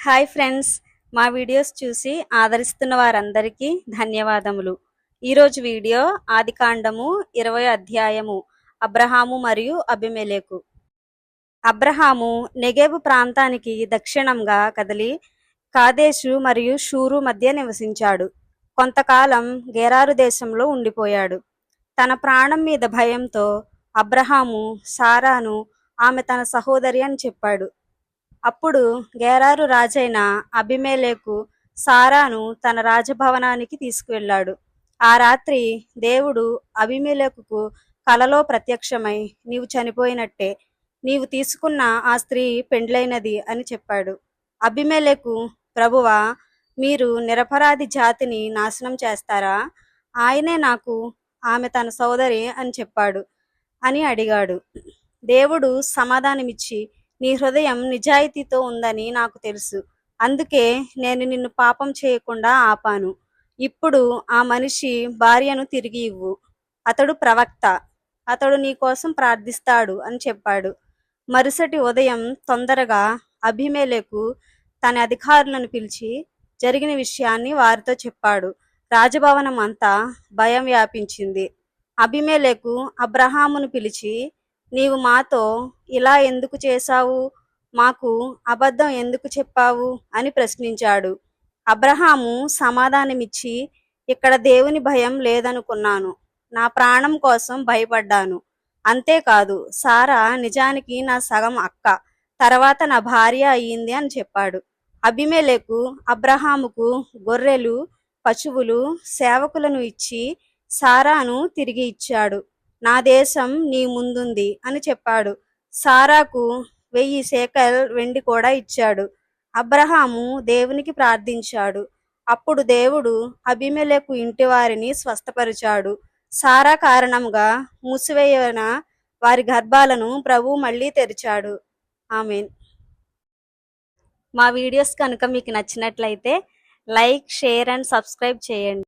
Hi friends. మా videos చూసి ఆదరిస్తున్న వారందరికీ ధన్యవాదములు. ఈరోజు వీడియో ఆదికాండము ఇరవై అధ్యాయము అబ్రహాము మరియు అభిమెలేకు అబ్రహాము నెగేబు ప్రాంతానికి దక్షిణంగా కదిలి కాదేశు మరియు షూరు మధ్య నివసించాడు. కొంతకాలం గేరారు దేశంలో ఉండిపోయాడు. తన ప్రాణం మీద భయంతో అబ్రహాము సారాను ఆమె తన సహోదరి అని చెప్పాడు. అప్పుడు గేరారు రాజైన అభిమేలేకు సారాను తన రాజభవనానికి తీసుకువెళ్ళాడు. ఆ రాత్రి దేవుడు అభిమేలేకుకు కలలో ప్రత్యక్షమై నీవు చనిపోయినట్టే నీవు తీసుకున్న ఆ స్త్రీ పెండ్లైనది అని చెప్పాడు. అభిమేలేకు ప్రభువా మీరు నిరపరాధి జాతిని నాశనం చేస్తారా? ఆయనే నాకు ఆమె తన సోదరి అని చెప్పాడు అని అడిగాడు. దేవుడు సమాధానమిచ్చి నీ హృదయం నిజాయితీతో ఉందని నాకు తెలుసు. అందుకే నేను నిన్ను పాపం చేయకుండా ఆపాను. ఇప్పుడు ఆ మనిషి భార్యను తిరిగి ఇవ్వు. అతడు ప్రవక్త. అతడు నీ కోసం ప్రార్థిస్తాడు అని చెప్పాడు. మరుసటి ఉదయం తొందరగా అభిమేలకు తన అధికారులను పిలిచి జరిగిన విషయాన్ని వారితో చెప్పాడు. రాజభవనం అంతా భయం వ్యాపించింది. అభిమేలకు అబ్రహామును పిలిచి నీవు మాతో ఇలా ఎందుకు చేశావు? మాకు అబద్ధం ఎందుకు చెప్పావు? అని ప్రశ్నించాడు. అబ్రహాము సమాధానమిచ్చి ఇక్కడ దేవుని భయం లేదనుకున్నాను. నా ప్రాణం కోసం భయపడ్డాను. అంతేకాదు సారా నిజానికి నా సగం అక్క. తర్వాత నా భార్య అయ్యింది అని చెప్పాడు. అభిమేలకు అబ్రహాముకు గొర్రెలు పశువులు సేవకులను ఇచ్చి సారాను తిరిగి ఇచ్చాడు. నా దేశం నీ ముందుంది అని చెప్పాడు. సారాకు వెయ్యి సేకల్ వెండి కూడా ఇచ్చాడు. అబ్రహాము దేవునికి ప్రార్థించాడు. అప్పుడు దేవుడు అభిమేలకు ఇంటి వారిని స్వస్థపరిచాడు. సారా కారణంగా మూసివేయన వారి గర్భాలను ప్రభు మళ్ళీ తెరిచాడు. ఆమెన్. మా వీడియోస్ కనుక మీకు నచ్చినట్లయితే లైక్ షేర్ అండ్ సబ్స్క్రైబ్ చేయండి.